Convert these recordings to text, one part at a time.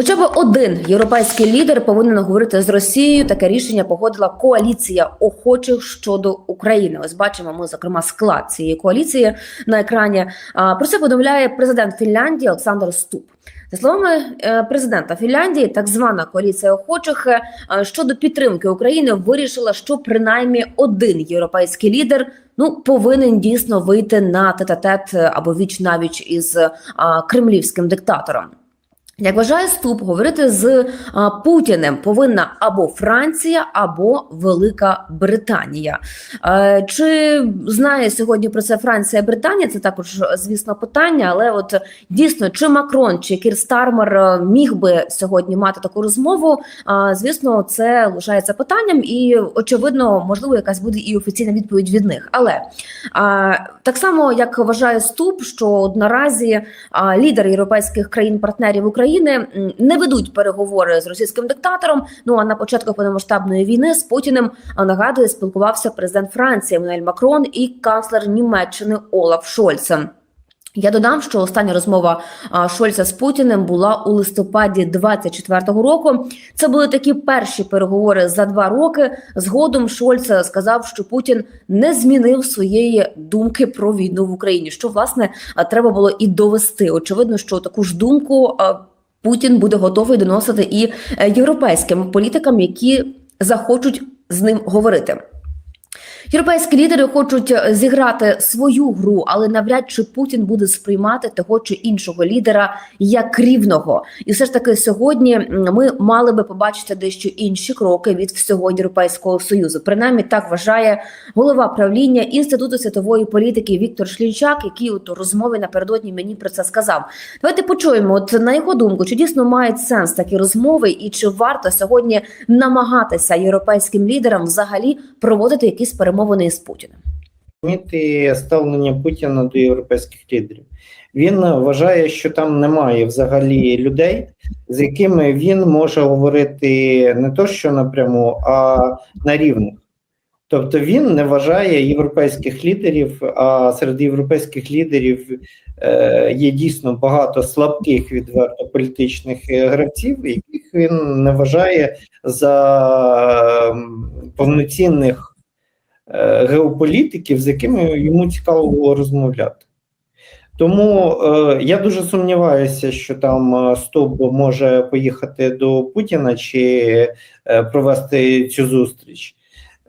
Хоча б один європейський лідер повинен говорити з Росією. Таке рішення погодила коаліція охочих щодо України. Ось бачимо ми зокрема склад цієї коаліції на екрані. Про це повідомляє президент Фінляндії Олександр Ступ. За словами е, президента Фінляндії, так звана коаліція охочих е, щодо підтримки України вирішила, що принаймні один європейський лідер ну повинен дійсно вийти на тет-а-тет або віч навіч із кремлівським диктатором. Як вважає Ступ, говорити з а, Путіним повинна або Франція, або Велика Британія. Е, чи знає сьогодні про це Франція Британія? Це також, звісно, питання. Але от дійсно, чи Макрон, чи Кір Стармер е, міг би сьогодні мати таку розмову? Звісно, це лишається питанням, і очевидно, можливо, якась буде і офіційна відповідь від них. Але так само як вважає Ступ, що наразі а, лідери європейських країн-партнерів України м, не ведуть переговори з російським диктатором. Ну а на початку повномасштабної війни з Путіним нагадує, спілкувався президент Франції Еммануель Макрон і канцлер Німеччини Олаф Шольц. Я додам, що остання розмова Шольца з Путіним була у листопаді 24-го року. Це були такі перші переговори за два роки. Згодом Шольц сказав, що Путін не змінив своєї думки про війну в Україні. Що власне треба було і довести. Очевидно, що таку ж думку Путін буде готовий доносити і е, європейським політикам, які захочуть з ним говорити. Європейські лідери хочуть е, зіграти свою гру, але навряд чи Путін буде сприймати того чи іншого лідера як рівного. І все ж таки сьогодні ми мали би побачити дещо інші кроки від всього європейського союзу. Принаймні так вважає голова правління інституту світової політики Віктор Шлінчак, який у розмові напередодні мені про це сказав. Давайте почуємо. От на його думку, чи дійсно мають сенс такі розмови, і чи варто сьогодні намагатися європейським лідерам взагалі проводити якісь перемовини з Путіним? змінити ставлення Путіна до європейських лідерів. Він вважає, що там немає взагалі людей, з якими він може говорити не то, що напряму, а на рівних. Тобто він не вважає європейських лідерів, а серед європейських лідерів е, є дійсно багато слабких відверто політичних гравців, яких він не вважає за повноцінних геополітиків, з якими йому цікаво було розмовляти. Тому е, я дуже сумніваюся, що там е, Стоб може поїхати до Путіна чи е, провести цю зустріч.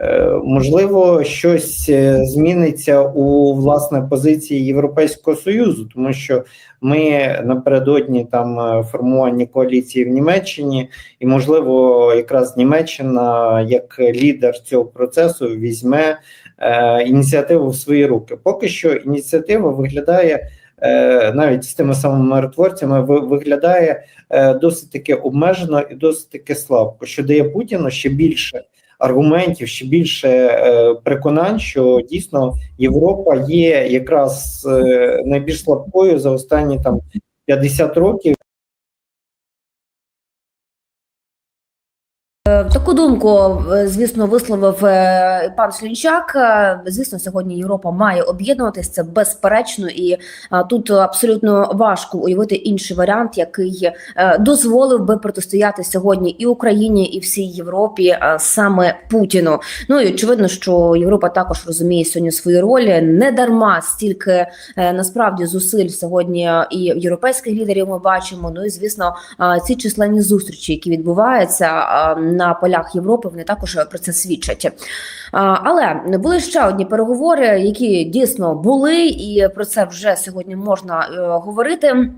Е, можливо, щось е, зміниться у власне позиції Європейського Союзу, тому що ми напередодні там е, формування коаліції в Німеччині, і можливо, якраз Німеччина як лідер цього процесу візьме е, ініціативу в свої руки. Поки що ініціатива виглядає. Навіть з тими самими миротворцями виглядає досить таки обмежено і досить таки слабко, що дає Путіну ще більше аргументів, ще більше е, переконань, що дійсно Європа є якраз е, найбільш слабкою за останні там 50 років. Таку думку, е, звісно, висловив е, пан Слінчак. Е, Звісно, сьогодні Європа має об'єднуватись, це безперечно, і тут абсолютно важко уявити інший варіант, який е, дозволив би протистояти сьогодні і Україні, і всій Європі саме Путіну. Ну і очевидно, що Європа також розуміє сьогодні свою роль. Не дарма стільки е, насправді зусиль сьогодні і європейських лідерів ми бачимо. Ну і звісно, ці численні зустрічі, які відбуваються на полях Європи, вони також про це свідчать. Але були ще одні переговори, які дійсно були, і про це вже сьогодні можна е, говорити.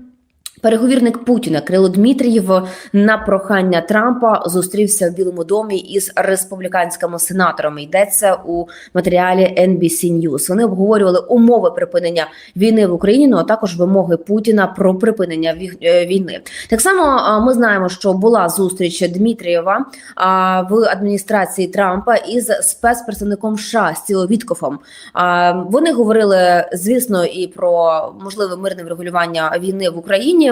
Переговірник Путіна Кирило Дмитрієв на прохання Трампа зустрівся в Білому домі із республіканськими сенаторами. Йдеться у матеріалі NBC News. Вони обговорювали умови припинення війни в Україні, ну а також вимоги Путіна про припинення е, війни. Так само ми знаємо, що була зустріч Дмитрієва в адміністрації Трампа із спецпредставником США Стіло Віткофом. Вони говорили, звісно, і про можливе мирне врегулювання війни в Україні.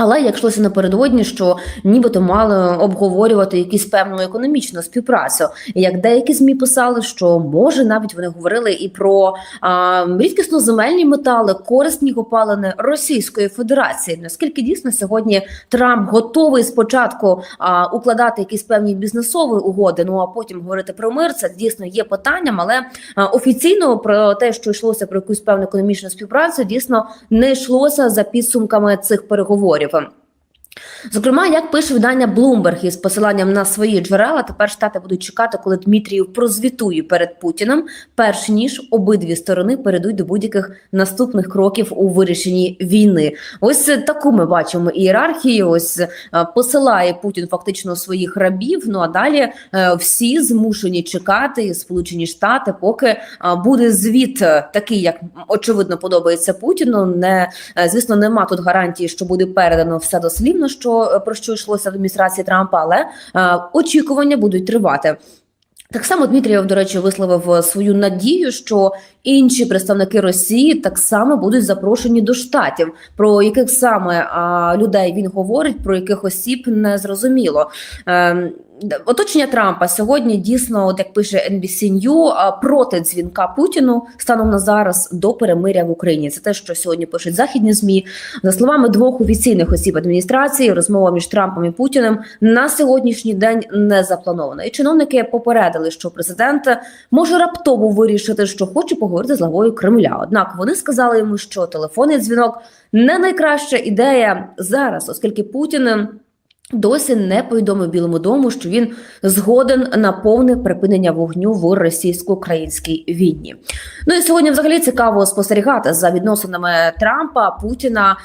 Але як йшлося напередодні, що нібито мали обговорювати якусь певну економічну співпрацю. Як деякі змі писали, що може навіть вони говорили і про а, рідкісно земельні метали, корисні копалини Російської Федерації. Наскільки дійсно сьогодні Трамп готовий спочатку а, укладати якісь певні бізнесові угоди, ну а потім говорити про мир, це дійсно є питанням, але а, офіційно про те, що йшлося про якусь певну економічну співпрацю, дійсно не йшлося за підсумками цих переговорів. நிறைவேறும் Зокрема, як пише видання Bloomberg із посиланням на свої джерела, тепер штати будуть чекати, коли Дмитрієв прозвітує перед Путіним, перш ніж обидві сторони перейдуть до будь-яких наступних кроків у вирішенні війни. Ось таку ми бачимо ієрархію. Ось е, посилає Путін фактично своїх рабів. Ну а далі е, всі змушені чекати, Сполучені Штати, поки е, буде звіт такий, як очевидно подобається Путіну. Не Звісно, нема тут гарантії, що буде передано все дослівно, що е, про що йшлося в адміністрації Трампа, але е, очікування будуть тривати. Так само Дмитрієв, до речі, висловив е, свою надію, що інші представники Росії так само будуть запрошені до штатів. Про яких саме а, людей він говорить, про яких осіб не зрозуміло. Д- Оточення Трампа сьогодні дійсно, от як пише NBC News, проти дзвінка Путіну станом на зараз до перемиря в Україні. Це те, що сьогодні пишуть західні змі. За словами двох офіційних осіб адміністрації, розмова між Трампом і Путіним на сьогоднішній день не запланована. І чиновники попередили, що президент може раптово вирішити, що хоче поговорити з главою Кремля. Однак вони сказали йому, що телефонний дзвінок не найкраща ідея зараз, оскільки Путін. Досі не повідомив Білому дому, що він згоден на повне припинення вогню в російсько-українській війні. Ну і сьогодні взагалі цікаво спостерігати за відносинами Трампа, Путіна,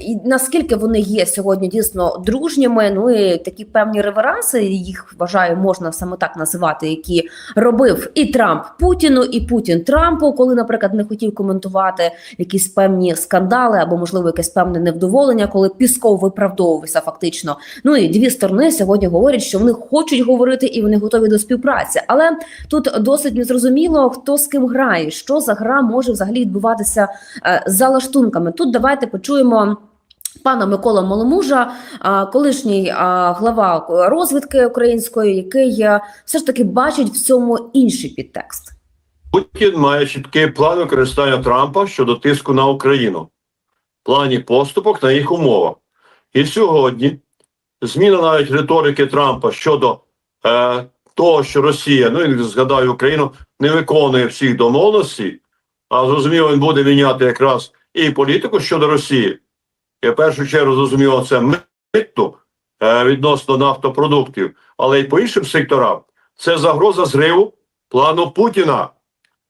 і наскільки вони є сьогодні дійсно дружніми. Ну і такі певні реверанси, їх вважаю, можна саме так називати, які робив і Трамп Путіну, і Путін Трампу, коли, наприклад, не хотів коментувати якісь певні скандали або, можливо, якесь певне невдоволення, коли Пісков виправдовувався фактично. Ну і дві сторони сьогодні говорять, що вони хочуть говорити і вони готові до співпраці. Але тут досить незрозуміло, хто з ким грає, що за гра може взагалі відбуватися е, за лаштунками. Тут давайте почуємо. Пана Микола Маломужа, колишній глава розвідки української, який все ж таки бачить в цьому інший підтекст. Путін має чіткий план використання Трампа щодо тиску на Україну, плані поступок на їх умовах. І сьогодні зміна навіть риторики Трампа щодо е, того, що Росія, ну і згадаю Україну, не виконує всіх домовленостей, а зрозуміло, він буде міняти якраз і політику щодо Росії. І в першу чергу зрозуміло, це миту е, відносно нафтопродуктів, але й по іншим секторам це загроза зриву плану Путіна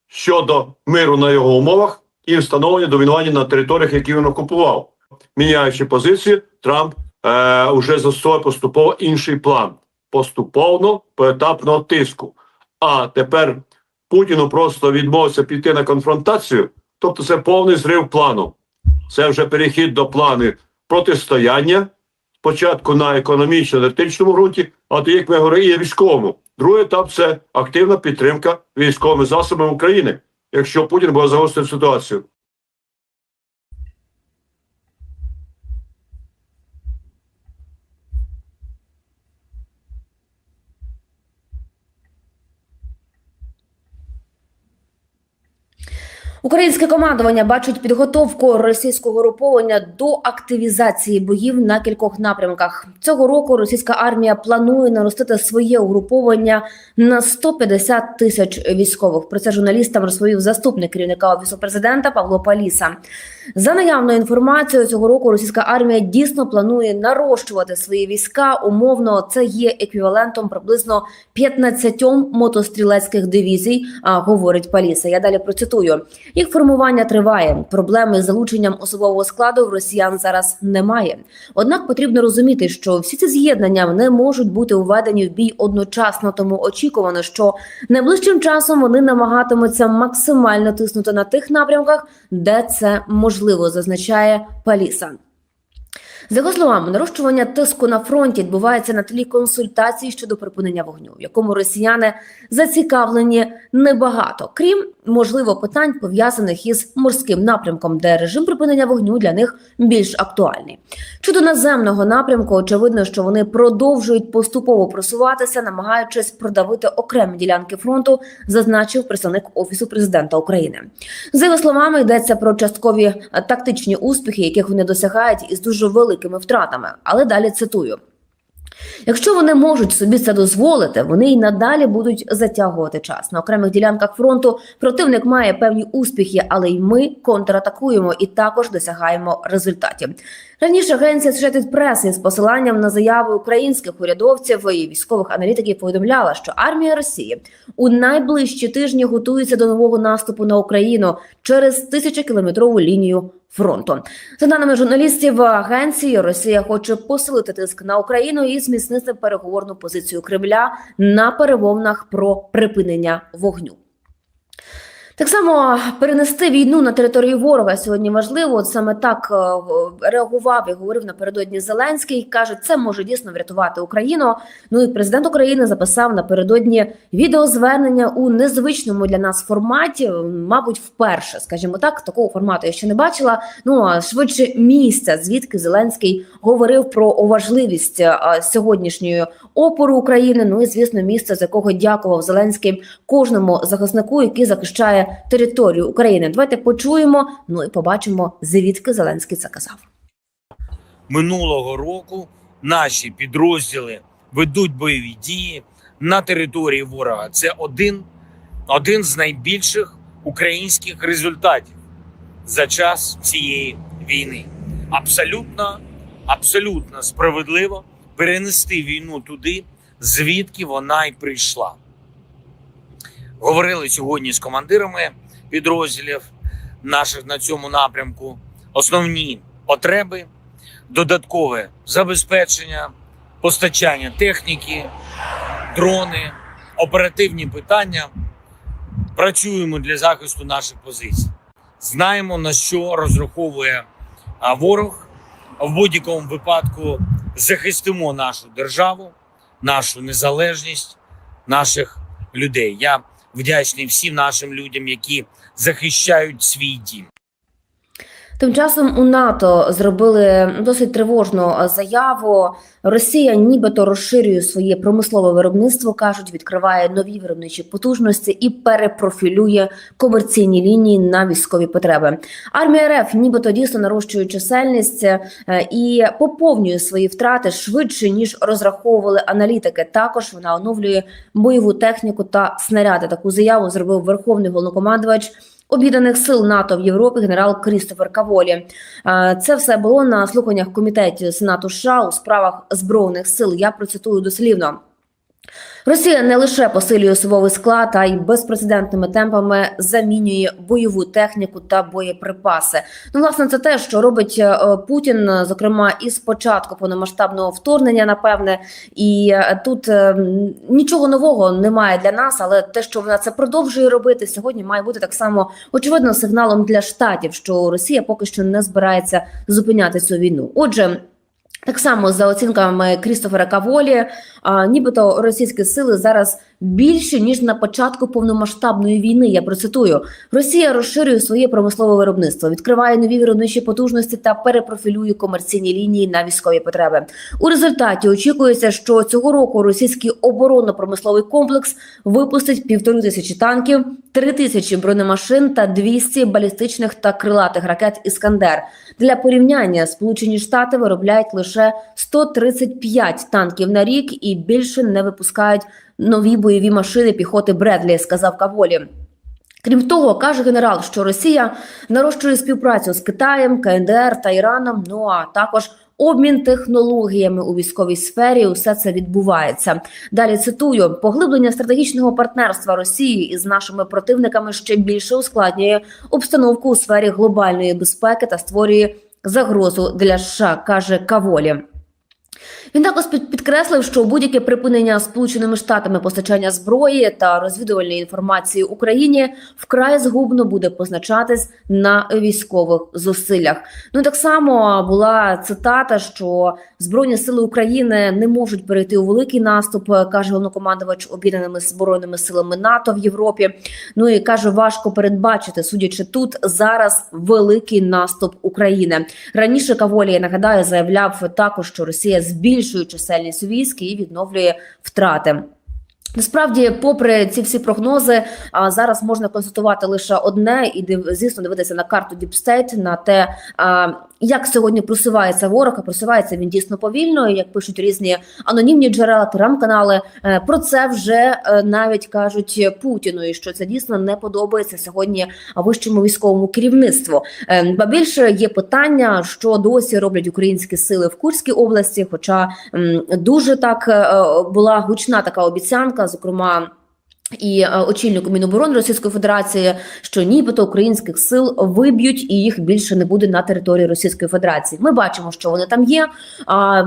щодо миру на його умовах і встановлення домінування на територіях, які він окупував. Міняючи позицію, Трамп е, уже застосовує поступово інший план поступовно поетапного тиску. А тепер Путіну просто відмовився піти на конфронтацію, тобто це повний зрив плану. Це вже перехід до плану протистояння. Спочатку на економічно-енергетичному ґрунті, а тоді, як ми говорили, і військовому. Другий етап це активна підтримка військовими засобами України, якщо Путін буде загострити ситуацію. Українське командування бачить підготовку російського груповання до активізації боїв на кількох напрямках. Цього року російська армія планує наростити своє угруповання на 150 тисяч військових. Про це журналістам розповів заступник керівника офісу президента Павло Паліса. За наявною інформацією, цього року російська армія дійсно планує нарощувати свої війська. Умовно, це є еквівалентом приблизно 15 мотострілецьких дивізій. А говорить Паліса. Я далі процитую. Їх формування триває. Проблеми з залученням особового складу в росіян зараз немає. Однак потрібно розуміти, що всі ці з'єднання не можуть бути введені в бій одночасно, тому очікувано, що найближчим часом вони намагатимуться максимально тиснути на тих напрямках, де це можливо, зазначає Паліса. За його словами, нарощування тиску на фронті відбувається на тлі консультацій щодо припинення вогню, в якому росіяни зацікавлені небагато, крім можливо питань пов'язаних із морським напрямком, де режим припинення вогню для них більш актуальний. Щодо наземного напрямку, очевидно, що вони продовжують поступово просуватися, намагаючись продавити окремі ділянки фронту, зазначив представник офісу президента України. За його словами, йдеться про часткові тактичні успіхи, яких вони досягають із дуже великими втратами. Але далі цитую. Якщо вони можуть собі це дозволити, вони й надалі будуть затягувати час. На окремих ділянках фронту противник має певні успіхи, але й ми контратакуємо і також досягаємо результатів. Раніше агенція Associated Press із посиланням на заяви українських урядовців і військових аналітиків повідомляла, що армія Росії у найближчі тижні готується до нового наступу на Україну через тисячокілометрову лінію фронту. За даними журналістів агенції, Росія хоче посилити тиск на Україну і зміцнити переговорну позицію Кремля на перемовинах про припинення вогню. Так само перенести війну на територію ворога сьогодні важливо. От саме так е, реагував і говорив напередодні Зеленський. каже, це може дійсно врятувати Україну. Ну і президент України записав напередодні відеозвернення у незвичному для нас форматі. Мабуть, вперше, скажімо так, такого формату я ще не бачила. Ну а швидше місця, звідки Зеленський говорив про важливість е, сьогоднішньої опору України. Ну і звісно, місце, з якого дякував Зеленський кожному захиснику, який захищає територію України. Давайте почуємо. Ну і побачимо, звідки Зеленський це казав. минулого року наші підрозділи ведуть бойові дії на території ворога. Це один, один з найбільших українських результатів за час цієї війни. Абсолютно, абсолютно справедливо перенести війну туди, звідки вона й прийшла. Говорили сьогодні з командирами підрозділів наших на цьому напрямку. Основні потреби додаткове забезпечення, постачання техніки, дрони, оперативні питання. Працюємо для захисту наших позицій. Знаємо, на що розраховує ворог. В будь-якому випадку захистимо нашу державу, нашу незалежність, наших людей. Я вдячний всім нашим людям, які захищають свій дім. Тим часом у НАТО зробили досить тривожну е, заяву. Росія нібито розширює своє промислове виробництво, кажуть, відкриває нові виробничі потужності і перепрофілює комерційні лінії на військові потреби. Армія РФ нібито дійсно нарощує чисельність е, і поповнює свої втрати швидше ніж розраховували аналітики. Також вона оновлює бойову техніку та снаряди. Таку заяву зробив верховний головнокомандувач. Об'єднаних сил НАТО в Європі генерал Крістофер Каволі. Це все було на слуханнях комітету Сенату США у справах збройних сил. Я процитую дослівно. Росія не лише посилює особовий склад, а й безпрецедентними темпами замінює бойову техніку та боєприпаси. Ну, власне, це те, що робить е, Путін, зокрема, із початку повномасштабного вторгнення, напевне, і е, тут е, нічого нового немає для нас, але те, що вона це продовжує робити сьогодні, має бути так само очевидно сигналом для штатів, що Росія поки що не збирається зупиняти цю війну. Отже. Так само за оцінками Крістофера Каволі, а, нібито російські сили зараз більше ніж на початку повномасштабної війни. Я процитую: Росія розширює своє промислове виробництво, відкриває нові виробничі потужності та перепрофілює комерційні лінії на військові потреби. У результаті очікується, що цього року російський оборонно-промисловий комплекс випустить півтори тисячі танків, три тисячі бронемашин та 200 балістичних та крилатих ракет Іскандер. Для порівняння Сполучені Штати виробляють лише 135 танків на рік і більше не випускають нові бойові машини піхоти Бредлі, сказав Каволі. Крім того, каже генерал, що Росія нарощує співпрацю з Китаєм, КНДР та Іраном. Ну а також обмін технологіями у військовій сфері. Усе це відбувається. Далі цитую: поглиблення стратегічного партнерства Росії із нашими противниками ще більше ускладнює обстановку у сфері глобальної безпеки та створює загрозу для США, каже Каволі. Він також під- підкреслив, що будь-яке припинення Сполученими Штатами постачання зброї та розвідувальної інформації Україні вкрай згубно буде позначатись на військових зусиллях. Ну так само була цитата, що збройні сили України не можуть перейти у великий наступ, каже головнокомандувач об'єднаними збройними силами НАТО в Європі. Ну і каже, важко передбачити, судячи тут зараз великий наступ України. Раніше Каволія нагадаю заявляв також, що Росія збільшує чисельність військ і відновлює втрати. Насправді, попри ці всі прогнози, зараз можна констатувати лише одне, і звісно дивитися на карту Діпстейт, на те, як сьогодні просувається ворог, а просувається він дійсно повільно. Як пишуть різні анонімні джерела, телеграм-канали, е, про це вже е, навіть кажуть Путіну, і що це дійсно не подобається сьогодні вищому військовому керівництву. Е, Ба більше є питання, що досі роблять українські сили в Курській області. Хоча дуже так була гучна така обіцянка, зокрема. І е, очільнику Міноборони Російської Федерації, що нібито українських сил виб'ють і їх більше не буде на території Російської Федерації. Ми бачимо, що вони там є.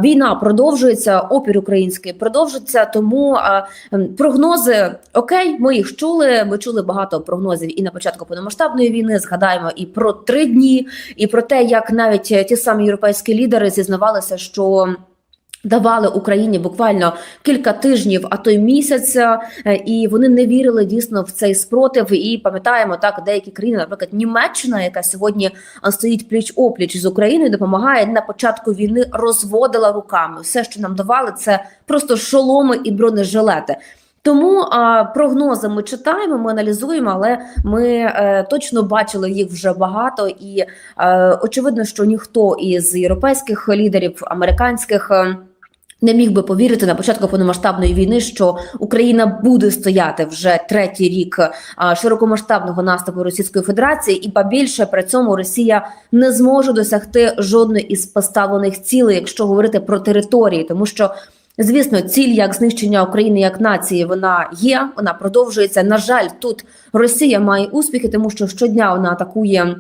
Війна продовжується, опір український продовжується. Тому прогнози окей, ми їх чули. Ми чули багато прогнозів і на початку повномасштабної війни. Згадаємо і про три дні, і про те, як навіть е, ті самі європейські лідери зізнавалися, що. Давали Україні буквально кілька тижнів, а то й місяця, е, і вони не вірили дійсно в цей спротив. І пам'ятаємо так, деякі країни, наприклад, Німеччина, яка сьогодні стоїть пліч опліч з Україною, допомагає на початку війни, розводила руками. Все, що нам давали, це просто шоломи і бронежилети. Тому а, прогнози ми читаємо, ми аналізуємо, але ми е, точно бачили їх вже багато, і е, очевидно, що ніхто із європейських лідерів, американських. Е, не міг би повірити на початку повномасштабної війни, що Україна буде стояти вже третій рік широкомасштабного наступу Російської Федерації, і ба більше при цьому Росія не зможе досягти жодної із поставлених цілей, якщо говорити про території, тому що. Звісно, ціль як знищення України як нації вона є, вона продовжується. На жаль, тут Росія має успіхи, тому що щодня вона атакує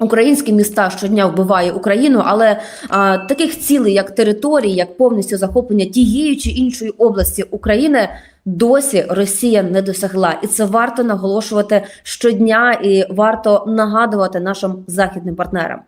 Українські міста щодня вбиває Україну, але а, таких цілей, як території, як повністю захоплення тієї чи іншої області України, досі Росія не досягла, і це варто наголошувати щодня, і варто нагадувати нашим західним партнерам.